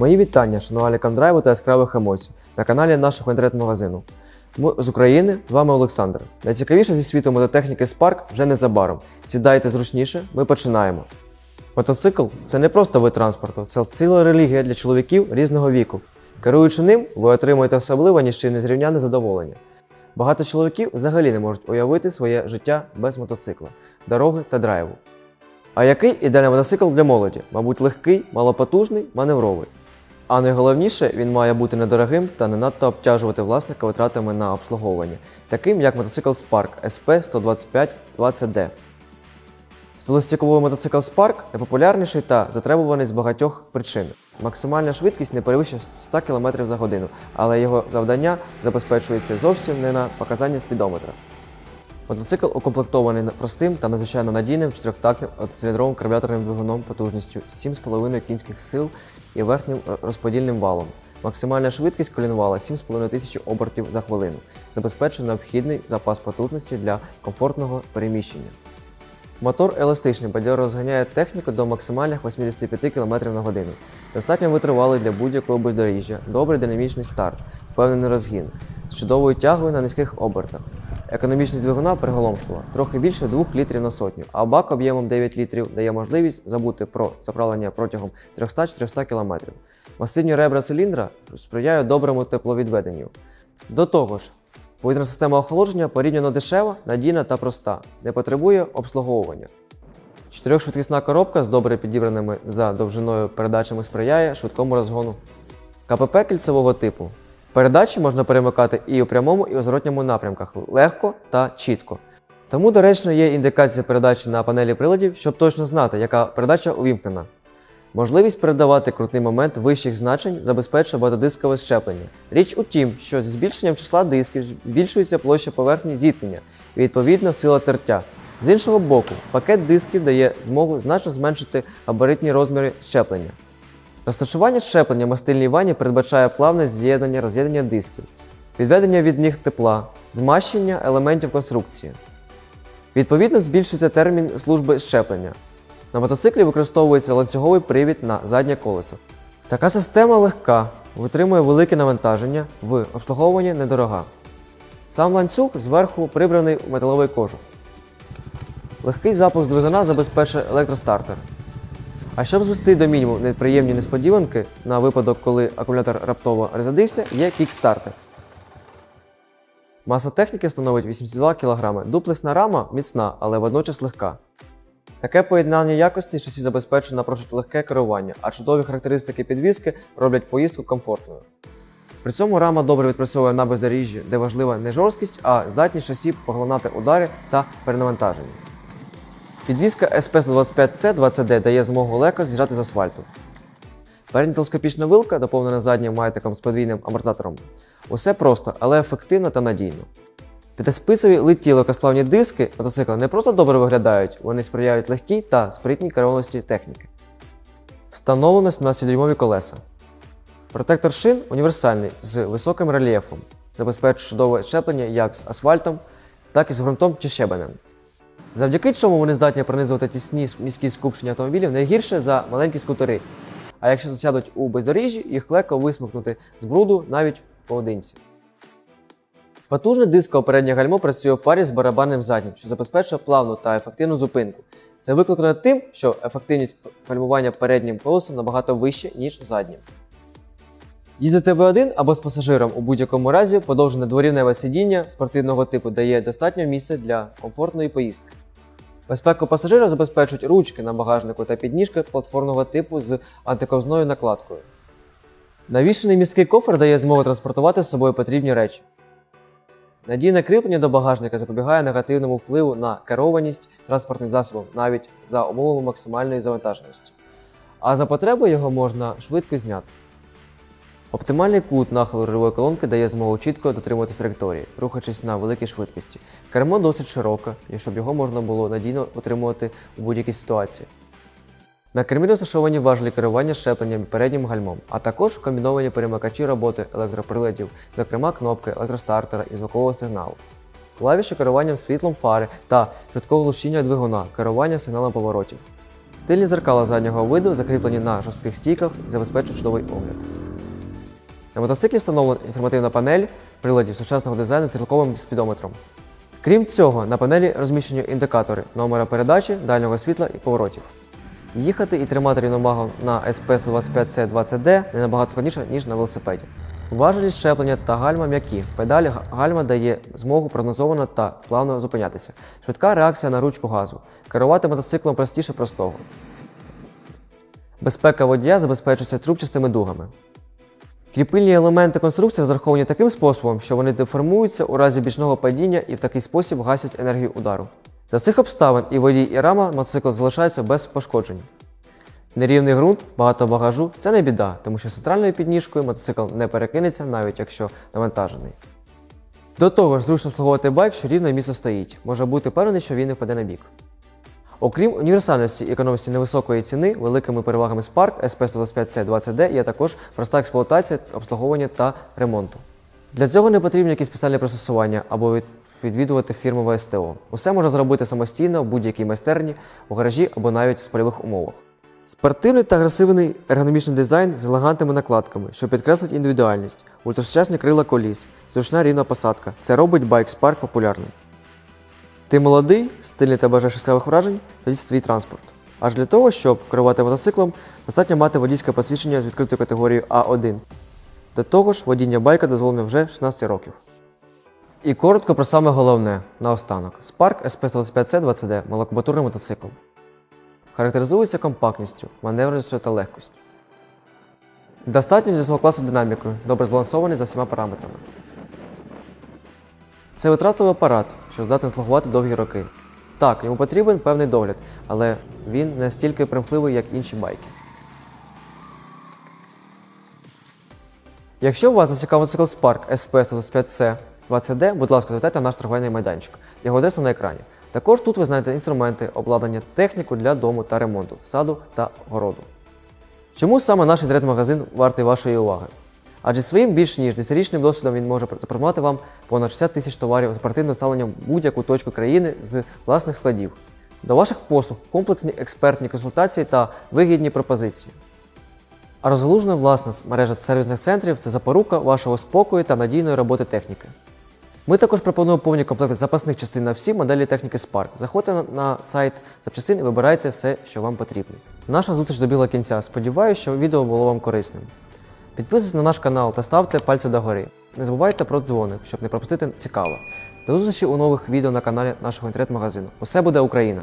Мої вітання шанувальникам драйву та яскравих емоцій на каналі нашого інтернет-магазину. Ми з України, з вами Олександр. Найцікавіше зі світу мототехніки Spark вже незабаром. Сідайте зручніше, ми починаємо. Мотоцикл це не просто вид транспорту, це ціла релігія для чоловіків різного віку. Керуючи ним, ви отримуєте особливе ні з чим незрівняне задоволення. Багато чоловіків взагалі не можуть уявити своє життя без мотоцикла, дороги та драйву. А який ідеальний мотоцикл для молоді? Мабуть, легкий, малопотужний, маневровий. А найголовніше, він має бути недорогим та не надто обтяжувати власника витратами на обслуговування, таким як мотоцикл Spark SP 125 20D. Столостіковий мотоцикл Spark найпопулярніший та затребуваний з багатьох причин. Максимальна швидкість не перевищує 100 км за годину, але його завдання забезпечується зовсім не на показанні спідометра. Мотоцикл укомплектований простим та надзвичайно надійним чотирьохтактним одноциліндровим карбюраторним двигуном потужністю 7,5 кінських сил і верхнім розподільним валом. Максимальна швидкість колінвала 7,5 тисяч обертів за хвилину, забезпечує необхідний запас потужності для комфортного переміщення. Мотор еластичний, бадьоро розганяє техніку до максимальних 85 км на годину. Достатньо витривалий для будь-якого бездоріжжя, добрий динамічний старт, впевнений розгін, з чудовою тягою на низьких обертах. Економічність двигуна приголомшлива, трохи більше 2 літрів на сотню, а бак об'ємом 9 літрів дає можливість забути про заправлення протягом 300-400 км. Масивні ребра циліндра сприяють доброму тепловідведенню. До того ж, повітряна система охолодження порівняно дешева, надійна та проста, не потребує обслуговування. Чотирьохшвидкісна коробка з добре підібраними за довжиною передачами сприяє швидкому розгону. КПП кільцевого типу. Передачі можна перемикати і у прямому, і у зворотньому напрямках легко та чітко. Тому доречно є індикація передачі на панелі приладів, щоб точно знати, яка передача увімкнена. Можливість передавати крутний момент вищих значень забезпечує багатодискове щеплення. Річ у тім, що зі збільшенням числа дисків збільшується площа поверхні зіткнення і відповідно сила тертя. З іншого боку, пакет дисків дає змогу значно зменшити габаритні розміри щеплення. Розташування щеплення в мастильній ванні передбачає плавне з'єднання роз'єднання дисків, відведення від них тепла, змащення елементів конструкції. Відповідно, збільшується термін служби щеплення. На мотоциклі використовується ланцюговий привід на заднє колесо. Така система легка, витримує велике навантаження, в обслуговуванні недорога. Сам ланцюг зверху прибраний у металовий кожух. Легкий запуск двигуна забезпечує електростартер. А щоб звести до мінімуму неприємні несподіванки на випадок, коли акумулятор раптово розрядився, є кікстартер. Маса техніки становить 82 кг. Дуплексна рама міцна, але водночас легка. Таке поєднання якості шасі забезпечує напрочуд легке керування, а чудові характеристики підвіски роблять поїздку комфортною. При цьому рама добре відпрацьовує на бездоріжжі, де важлива не жорсткість, а здатність шасі поглинати удари та перенавантаження. Підвізка SP125C 20D дає змогу легко з'їжджати з асфальту. Передня телескопічна вилка, доповнена заднім маятиком з подвійним амортизатором. Усе просто, але ефективно та надійно. П'ятиспицеві литі легкосплавні диски мотоцикла не просто добре виглядають, вони сприяють легкій та спритній керованості техніки. Встановлено 17-дюймові колеса. Протектор шин універсальний з високим рельєфом, забезпечує чудове щеплення як з асфальтом, так і з ґрунтом чи щебенем. Завдяки чому вони здатні пронизувати тісні міські скупчення автомобілів не гірше за маленькі скутери. А якщо засядуть у бездоріжжі, їх легко висмикнути з бруду навіть поодинці. Потужне дискове переднє гальмо працює в парі з барабанним заднім, що забезпечує плавну та ефективну зупинку. Це викликано тим, що ефективність гальмування переднім колесом набагато вища, ніж заднім. Їздити V1 або з пасажиром у будь-якому разі подовжене дворівневе сидіння спортивного типу дає достатньо місця для комфортної поїздки. Безпеку пасажира забезпечують ручки на багажнику та підніжки платформного типу з антиковзною накладкою. Навішений місткий кофр дає змогу транспортувати з собою потрібні речі. Надійне кріплення до багажника запобігає негативному впливу на керованість транспортним засобом навіть за умовами максимальної завантаженості. А за потреби його можна швидко зняти. Оптимальний кут нахилу рульової колонки дає змогу чітко дотримуватись траєкторії, рухаючись на великій швидкості. Кермо досить широке, і щоб його можна було надійно утримувати у будь-якій ситуації. На кермі розташовані важелі керування щепленням і переднім гальмом, а також комбіновані перемикачі роботи електроприладів, зокрема кнопки електростартера і звукового сигналу. Клавіші керуванням світлом фари та швидкого глушіння двигуна, керування сигналом поворотів. Стильні зеркала заднього виду закріплені на жорстких стійках і забезпечують чудовий огляд. На мотоциклі встановлена інформативна панель приладів сучасного дизайну з стрілковим спідометром. Крім цього, на панелі розміщені індикатори номера передачі, дальнього світла і поворотів. Їхати і тримати рівновагу на SP125C20D не набагато складніше, ніж на велосипеді. Важелість щеплення та гальма м'які. Педалі гальма дає змогу прогнозовано та плавно зупинятися. Швидка реакція на ручку газу. Керувати мотоциклом простіше простого. Безпека водія забезпечується трубчастими дугами. Кріпильні елементи конструкції розраховані таким способом, що вони деформуються у разі бічного падіння і в такий спосіб гасять енергію удару. За цих обставин і водій, і рама мотоцикла залишаються без пошкоджень. Нерівний ґрунт, багато багажу це не біда, тому що з центральною підніжкою мотоцикл не перекинеться, навіть якщо навантажений. До того ж, зручно обслуговувати байк, що рівно і місце стоїть. Може бути певний, що він не впаде на бік. Окрім універсальності і економності невисокої ціни, великими перевагами Spark SP125C20D є також проста експлуатація, обслуговування та ремонту. Для цього не потрібні якісь спеціальні пристосування або від- відвідувати фірмове СТО. Усе можна зробити самостійно в будь-якій майстерні, у гаражі або навіть в польових умовах. Спортивний та агресивний ергономічний дизайн з елегантними накладками, що підкреслить індивідуальність, ультрасучасні крила коліс, зручна рівна посадка. Це робить байк Spark популярним. Ти молодий, стильний та бажаєш яскравих вражень, тоді це твій транспорт. Аж для того, щоб керувати мотоциклом, достатньо мати водійське посвідчення з відкритою категорією А1. До того ж, водіння байка дозволено вже 16 років. І коротко про саме головне наостанок. Spark SP125C 20D малокубатурний мотоцикл. Характеризується компактністю, маневреністю та легкістю. Достатньо для свого класу динамікою, добре збалансований за всіма параметрами. Це витратливий апарат, що здатний слугувати довгі роки. Так, йому потрібен певний догляд, але він не настільки примхливий, як інші байки. Якщо вас зацікавив мотоцикл Spark SP125C 20D, будь ласка, завітайте на наш торговельний майданчик. Його адреса на екрані. Також тут ви знайдете інструменти, обладнання, техніку для дому та ремонту, саду та городу. Чому саме наш інтернет-магазин вартий вашої уваги? Адже своїм більш ніж 10-річним досвідом він може запропонувати вам понад 60 тисяч товарів з оперативним ставленням в будь-яку точку країни з власних складів. До ваших послуг комплексні експертні консультації та вигідні пропозиції. А розгалужена власна мережа сервісних центрів це запорука вашого спокою та надійної роботи техніки. Ми також пропонуємо повні комплекти запасних частин на всі моделі техніки Spark. Заходьте на, сайт запчастин і вибирайте все, що вам потрібно. Наша зустріч добігла кінця. Сподіваюся, що відео було вам корисним. Підписуйтесь на наш канал та ставте пальці догори. Не забувайте про дзвоник, щоб не пропустити цікаво. До зустрічі у нових відео на каналі нашого інтернет-магазину. Усе буде Україна!